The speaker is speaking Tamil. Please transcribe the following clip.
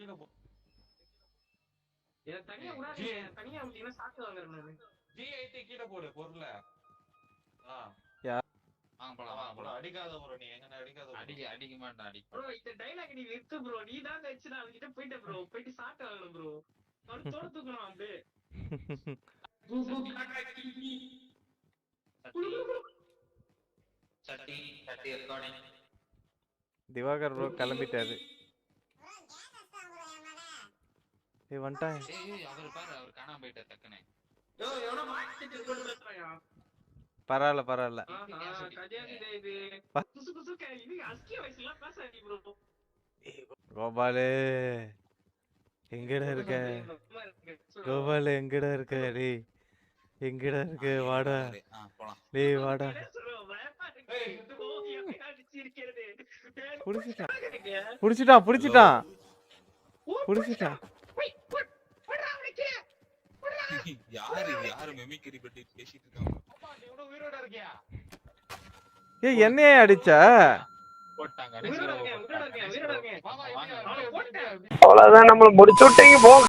கீழே போ இதை தனியா விடாதீங்க. தனியா சாக்கு வாங்குறேன் நானு. ஜி ஐடி கீழே போடு பொருள ஆ வாங்க போலாம் வாங்க போலாம் அடிக்காத bro நீ எங்க அடிக்காத. அடிக்க அடிக்க மாட்டேன் அடி bro, இந்த dialogue நீ நிறுத்து bro. நீ தான் வச்சு நான் bro. போயிட்டு சாக்கு வாங்கணும் bro. அவன் தோட தூக்கணும் அப்படியே. சட்டி சட்டி திவாகர் ப்ரோ கிளம்பிட்டாரு ஏய் வந்துட்டான் ஏய் ஏய் அவர் பாரு அவர் காணாம போயிட்டார் டக்குனு யோ, எவனோ மாட்டிட்டு இருக்கோன்னு பேசுறாயா? பரவாயில்ல. பரவாயில்ல. கோபாலு எங்கடா இருக்க. கோபாலு எங்கடா இருக்க? டேய் எங்கடா இருக்க? வாடா. டேய் வாடா? புடிச்சிட்டான். புடிச்சிட்டான் புடிச்சிட்டான் புடிச்சிட்டான் யாரு யாரு பத்தி பேசிட்டு இருக்காங்க? என்னையே அடிச்ச? போட்டாங்க. அவ்வளவுதான் நம்மள முடிச்சு விட்டீங்க போ